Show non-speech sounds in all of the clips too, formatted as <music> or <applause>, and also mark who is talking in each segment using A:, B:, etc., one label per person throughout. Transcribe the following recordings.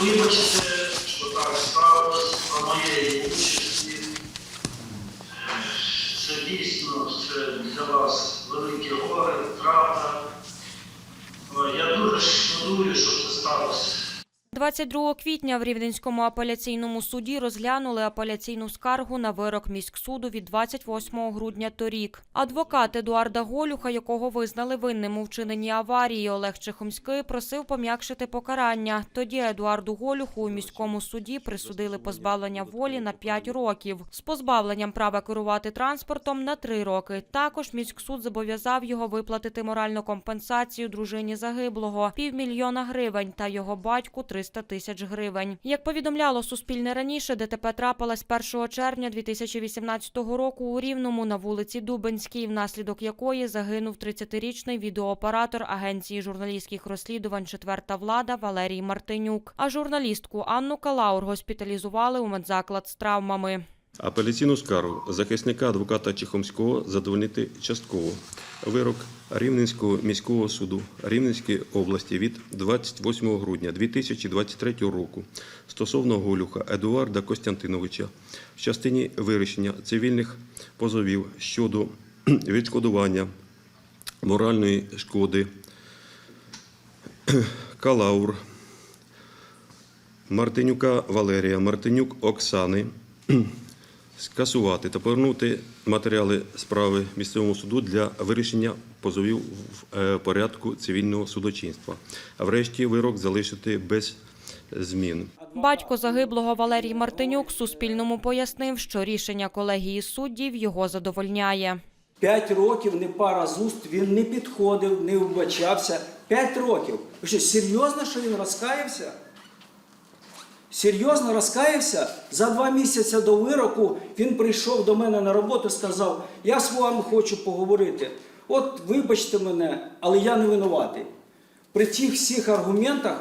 A: Вибачте, що так сталося на моєї участі. Це дійсно це для вас велике горе, втрата. Е, Я дуже шкодую, що це сталося.
B: 22 квітня в Рівненському апеляційному суді розглянули апеляційну скаргу на вирок міськсуду від 28 грудня торік. Адвокат Едуарда Голюха, якого визнали винним у вчиненні аварії, Олег Чехомський просив пом'якшити покарання. Тоді Едуарду Голюху у міському суді присудили позбавлення волі на 5 років з позбавленням права керувати транспортом на 3 роки. Також міськсуд зобов'язав його виплатити моральну компенсацію дружині загиблого півмільйона гривень та його батьку 300 тисяч гривень. Як повідомляло Суспільне раніше, ДТП трапилась 1 червня 2018 року у Рівному на вулиці Дубенській, внаслідок якої загинув 30-річний відеооператор агенції журналістських розслідувань Четверта влада Валерій Мартинюк. А журналістку Анну Калаур госпіталізували у медзаклад з травмами.
C: Апеляційну скаргу захисника адвоката Чехомського задовольнити частково. Вирок Рівненського міського суду Рівненської області від 28 грудня 2023 року стосовно Голюха Едуарда Костянтиновича в частині вирішення цивільних позовів щодо <clears throat> відшкодування моральної шкоди <clears throat> Калаур Мартинюка Валерія, Мартинюк Оксани скасувати та повернути матеріали справи місцевому суду для вирішення позовів в е, порядку цивільного судочинства. А врешті вирок залишити без змін.
B: Батько загиблого Валерій Мартинюк Суспільному пояснив, що рішення колегії суддів його задовольняє.
D: П'ять років не пара з уст, він не підходив, не вибачався. П'ять років. Ви що, серйозно, що він розкаявся? Серйозно розкаявся? За два місяці до вироку він прийшов до мене на роботу сказав: Я з вами хочу поговорити. От вибачте мене, але я не винуватий. При тих всіх аргументах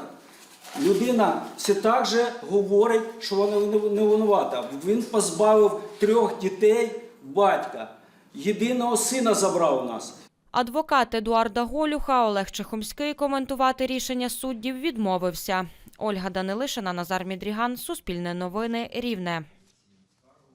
D: людина все так же говорить, що вона не винувата. Він позбавив трьох дітей батька. Єдиного сина забрав у нас.
B: Адвокат Едуарда Голюха Олег Чехомський коментувати рішення суддів відмовився. Ольга Данилишина, Назар Мідріган, Суспільне новини, Рівне.